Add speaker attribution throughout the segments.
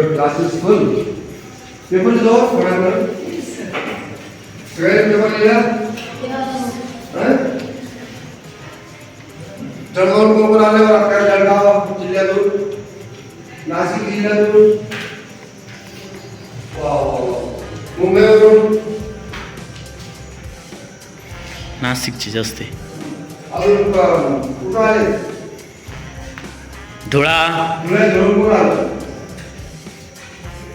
Speaker 1: wow, very good. Classes full. People is off, whatever. सगळे paper लिहिला हं? जळगावून कोण आल्यावर आपल्या जळगाव जिल्ह्यातून नाशिक जिल्ह्यातून. मुंबईवरून
Speaker 2: नाशिकची जास्त
Speaker 1: अजून कुठं आले
Speaker 2: धुळा
Speaker 1: धुळे धुळून कुठं आलं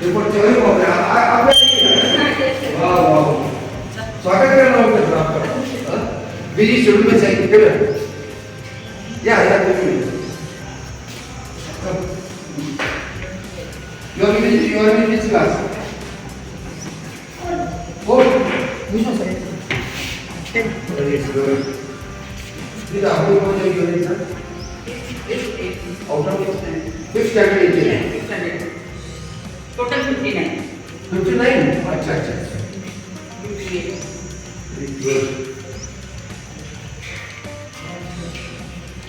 Speaker 1: पेपर तेव्हाही बापरे, आ- आ- आपल्या- वा वा वा. स्वागत करायला होतं सर आपलं बिजी शेड्यूल में चाहिए इकडे या या तुम्ही You are in you are in which class? Four. Which one, sir? Ten. Very good. These are how many units, sir? Out of fifth standard engineering.
Speaker 3: Total fifty-nine.
Speaker 1: Fifty-nine. अच्छा अच्छा.
Speaker 3: Fifty-eight.
Speaker 1: Very good.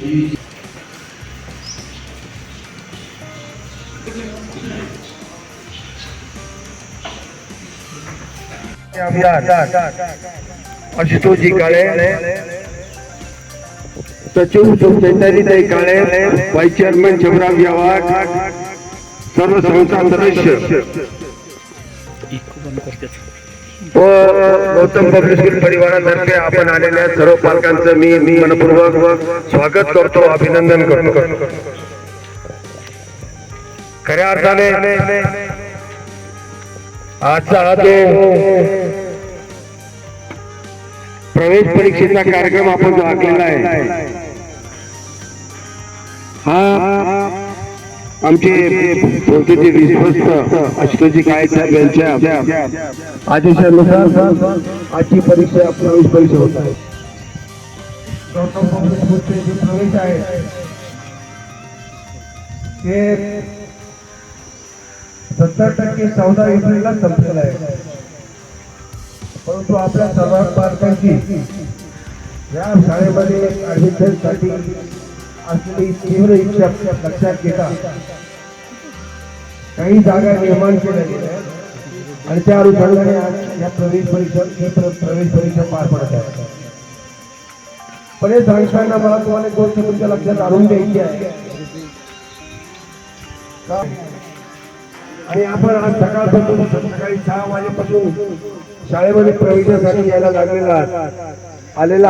Speaker 1: You-
Speaker 4: Ashutosh जी काळे सचिव सेंटरीताई काळे vice chairman शंभराम व्यवहार सर्व संस्था सदस्य व Gautam school परिवारातर्फे आपण आलेल्या सर्व पालकांचं मी मी मनपूर्वक स्वागत करतो अभिनंदन करतो खऱ्या अर्थाने आजचा हा जो प्रवेश परीक्षेचा कार्यक्रम आपण जो आखलेला आहे हा आमचे संस्थेचे विश्वस्त आशुतोषजी काळे साहेब यांच्या आदेशानुसार आजची परीक्षा प्रवेश परीक्षा होत आहे. प्रवेश आहे ते सत्तर टक्के चौदा एप्रिलला संपलेला आहे. परंतु आपल्या सर्वात पालकांची या शाळेमध्ये ऍडमिशनसाठी असलेली तीव्र इच्छा लक्षात घेता. काही जागा निर्माण केल्या गेल्या आणि त्या अनुषंगाने या प्रवेश परीक्षा ही प्रवेश परीक्षा पार पडत आहे पण हे सांगताना मला तुम्हाला एक गोष्ट तुमच्या लक्षात आणून द्यायची आहे. आणि आपण आज सकाळपासून सकाळी सहा वाजेपासून शाळेमध्ये प्रवेशासाठी यायला लागलेला आहात. आलेला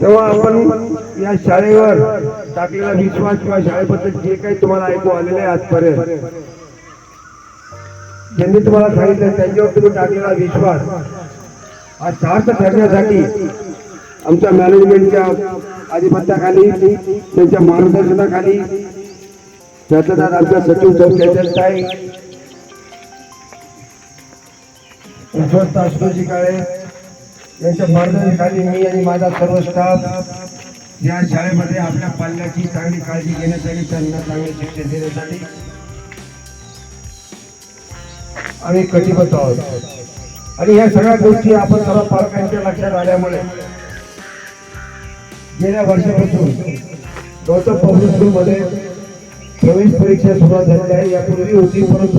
Speaker 4: तेव्हा आपण या शाळेवर टाकलेला विश्वास किंवा शाळेबद्दल जे काही तुम्हाला ऐकू आलेलं आहे आजपर्यंत ज्यांनी तुम्हाला सांगितलं त्यांच्यावर तुम्ही टाकलेला विश्वास हा सार्थ ठरण्यासाठी आमच्या मॅनेजमेंटच्या आधिपत्याखाली त्यांच्या मार्गदर्शनाखाली त्यातल्या आमच्या सचिव संस्थेचे आहे विश्वस्त आशुतोषजी काळे यांच्या मार्गदर्शनाखाली मी आणि माझा सर्व स्टाफ या शाळेमध्ये आपल्या पाल्याची चांगली काळजी घेण्यासाठी त्यांना चांगले शिक्षण देण्यासाठी आम्ही कटिबद्ध आहोत. आणि या सगळ्या गोष्टी आपण सर्व पालकांच्या लक्षात आल्यामुळे गेल्या वर्षापासून गौतम पब्लिक स्कूलमध्ये प्रवेश परीक्षा सुरुवात झालेली आहे. यापूर्वी होती परंतु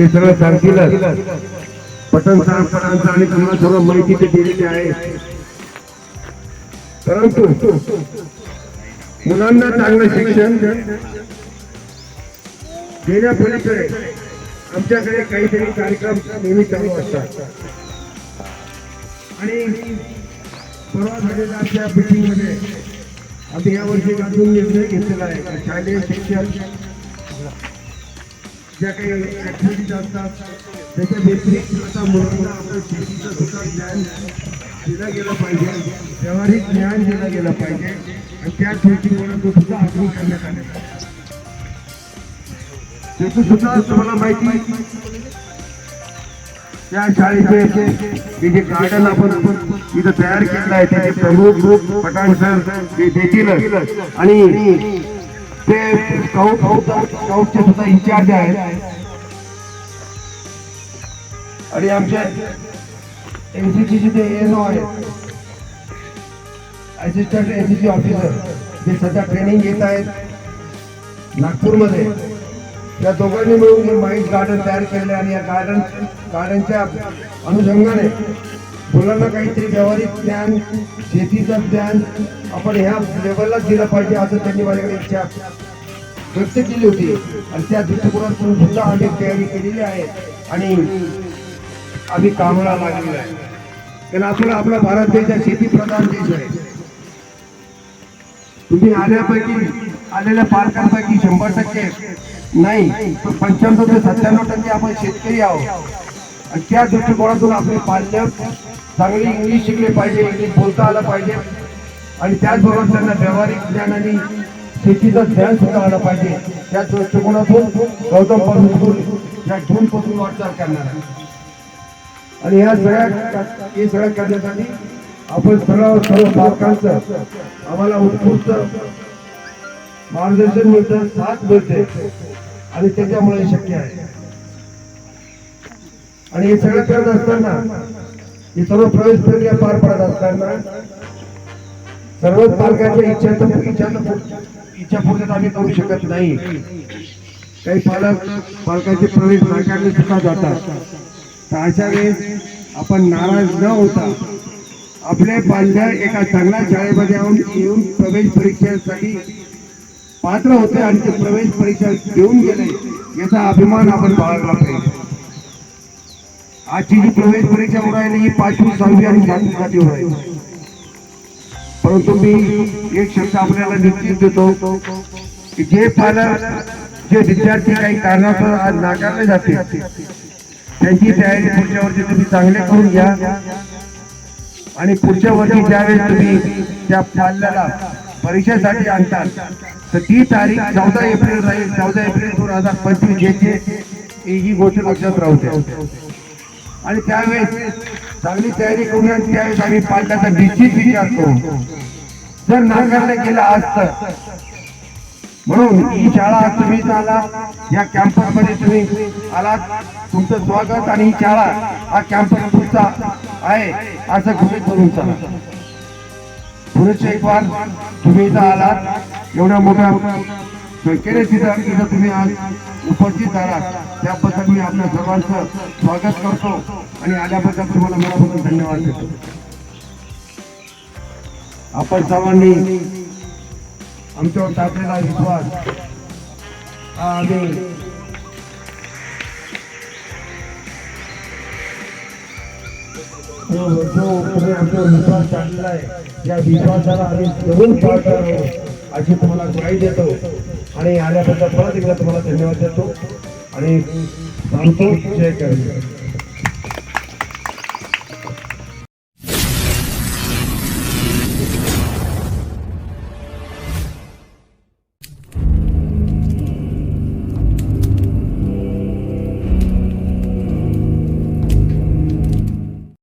Speaker 4: ते सगळं सांगतील पटन सरांचं आणि तुम्हाला सर्व माहिती ते दिलेली आहे. परंतु मुलांना चांगलं शिक्षण देण्यापलीकडे आमच्याकडे काहीतरी कार्यक्रम नेहमी चालू असतात. आणि परवा झालेल्या आमच्या मीटिंगमध्ये आम्ही यावर्षी अजून निर्णय घेतलेला आहे. शालेय शिक्षण ज्या काही ऍक्टिव्हिटीज असतात त्याच्या व्यतिरिक्त आता मुलांना आपण शेतीचं सुद्धा ज्ञान दिलं गेलं पाहिजे. व्यावहारिक ज्ञान दिलं गेलं पाहिजे. आणि त्या दृष्टिकोनातून सुद्धा आग्रह करण्यात आलेला त्याची सुद्धा तुम्हाला माहिती त्या शाळेचे हे जे गार्डन आपण इथं तयार केलं आहे त्याचे प्रमुख पटाण सर ते देतील आणि ते स्काउट स्काउटचे सुद्धा इन्चार्ज आहेत. आणि आमच्या एनसीसीचे ते एनओ आहेत असिस्टंट एनसीसी ऑफिसर जे सध्या ट्रेनिंग घेत आहेत नागपूरमध्ये. या दोघांनी मिळून हे माईट गार्डन तयार केले आणि या गार्डन गार्डनच्या अनुषंगाने मुलांना काहीतरी व्यावहारिक ज्ञान शेतीचं ज्ञान आपण ह्या लेवललाच दिलं पाहिजे असं त्यांनी माझ्याकडे इच्छा व्यक्त केली होती. आणि त्या दृष्टिकोनातून सुद्धा आम्ही तयारी केलेली आहे. आणि आम्ही कामाला लागलेलो आहे. कारण आपला आपला भारत देश हा शेतीप्रधान देश आहे. तुम्ही आल्यापैकी आलेल्या पालकांपैकी शंभर टक्के नाही पण पंच्याण्णव ते सत्त्याण्णव टक्के आपण शेतकरी आहोत. आणि त्या दृष्टिकोनातून आपले पाल्य चांगली इंग्लिश शिकले पाहिजे इंग्लिश बोलता आलं पाहिजे. आणि त्याचबरोबर त्यांना व्यावहारिक ज्ञान आणि शेतीचं ज्ञान सुद्धा आलं पाहिजे. त्या दृष्टिकोनातून गौतमपासून या जूनपासून वाटचाल करणार आहे आणि ह्या सगळ्या हे सगळं करण्यासाठी आपण सर्व सर्व पालकांचं आम्हाला उत्कृष्ट मार्गदर्शन मिळतं साथ मिळते. आणि त्याच्यामुळे शक्य आहे. आणि हे सगळं करत असताना ही सर्व प्रवेश प्रक्रिया पार पडत असताना सर्वच पालकांच्या इच्छा तर इच्छा इच्छा पूर्ण आम्ही करू शकत नाही. काही पालक पालकांचे प्रवेश नाकारले सुद्धा जातात. तर अशा वेळेस आपण नाराज न होता आपले पालक एका चांगल्या शाळेमध्ये येऊन येऊन प्रवेश परीक्षेसाठी पात्र होते आणि ते प्रवेश परीक्षा देऊन गेले याचा अभिमान आपण बाळगला पाहिजे. आजची जी प्रवेश परीक्षा उडायली ही पाचवी सहावी आणि सातवीसाठी आहे परंतु मी एक शब्द आपल्याला निश्चित देतो की जे पालक जे विद्यार्थी काही कारणास्तव आज नाकारले जाते त्यांची तयारी पुढच्या वर्षी तुम्ही चांगले करून घ्या. आणि पुढच्या वर्षी ज्यावेळेस तुम्ही त्या पाल्याला परीक्षेसाठी आणतात तर ती तारीख चौदा एप्रिल राहील. चौदा एप्रिल दोन हजार पंचवीस याची ही गोष्ट लक्षात राहू द्या. आणि त्यावेळेस चांगली तयारी करून आणि त्यावेळेस आम्ही पालकाचा निश्चित विचार करू जर नाकारलं गेलं असतं म्हणून ही शाळा तुम्ही आला या कॅम्पसमध्ये तुम्ही आलात. तुमचं स्वागत आणि ही शाळा हा कॅम्पस तुमचा आहे असं घोषित करून चला. पुरुष एक वार तुम्ही इथं आलात. एवढ्या मोठ्या संख्येने तिथं तिथं तुम्ही आज उपस्थित आलात त्याबद्दल मी आपल्या सर्वांचं स्वागत करतो आणि आल्याबद्दल तुम्हाला मनापासून धन्यवाद देतो. आपण सर्वांनी आमच्यावर टाकलेला विश्वास हा आम्ही जो तुम्ही आमच्यावर विश्वास टाकलेला आहे या विश्वासाला आम्ही जरूर पाळणार आहोत. अशी तुम्हाला ग्वाही देतो आणि आल्याबद्दल परत एकदा तुम्हाला धन्यवाद देतो. आणि सांगतो जय करतो